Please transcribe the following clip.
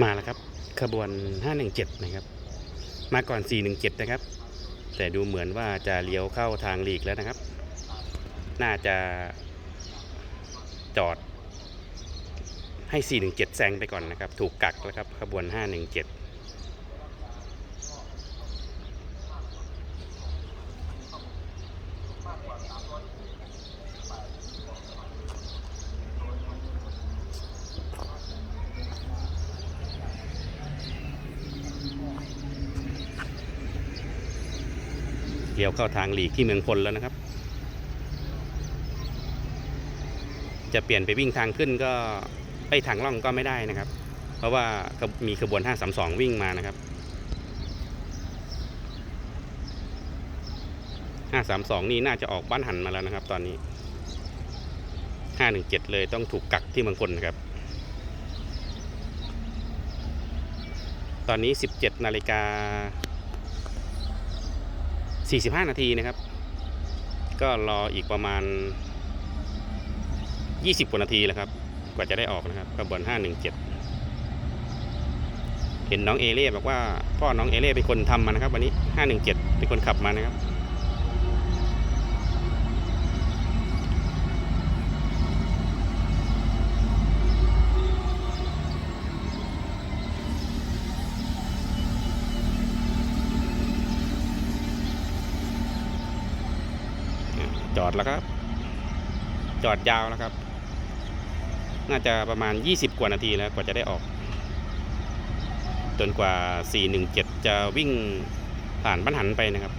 มาแล้วครับขบวน 517 นะครับ มาก่อน 417 นะครับ แต่ดูเหมือนว่าจะเลี้ยวเข้าทางหลีกแล้วนะครับ น่าจะจอดให้ 417 แซงไปก่อนนะครับ ถูกกักแล้วครับขบวน 517 เลี้ยวเข้าทางหลีกที่เมืองพลแล้วนะครับ จะเปลี่ยนไปวิ่งทางขึ้นก็ไอ้ทางล่องก็ไม่ได้นะครับ เพราะว่ามีขบวน 532 วิ่งมานะครับ 532 นี่น่าจะออกบ้านหันมาแล้วนะครับ ตอนนี้ 517 เลยต้องถูกกักที่เมืองพลนะครับตอนนี้ 17 นาฬิกา 45 นาทีนะครับ ก็รออีกประมาณ 20กว่านาทีแล้วครับ กว่าจะได้ออกนะครับขบวน 517 เห็นน้องเอเล่บอกว่าพ่อน้องเอเล่เป็นคนทำมานะครับ วันนี้ 517 เป็นคนขับมานะครับ จอดแล้วครับ จอดยาวแล้วครับ น่าจะประมาณ 20 กว่านาทีแล้วกว่าจะได้ออก จนกว่า 417 จะวิ่งผ่านบ้านหันไปนะครับ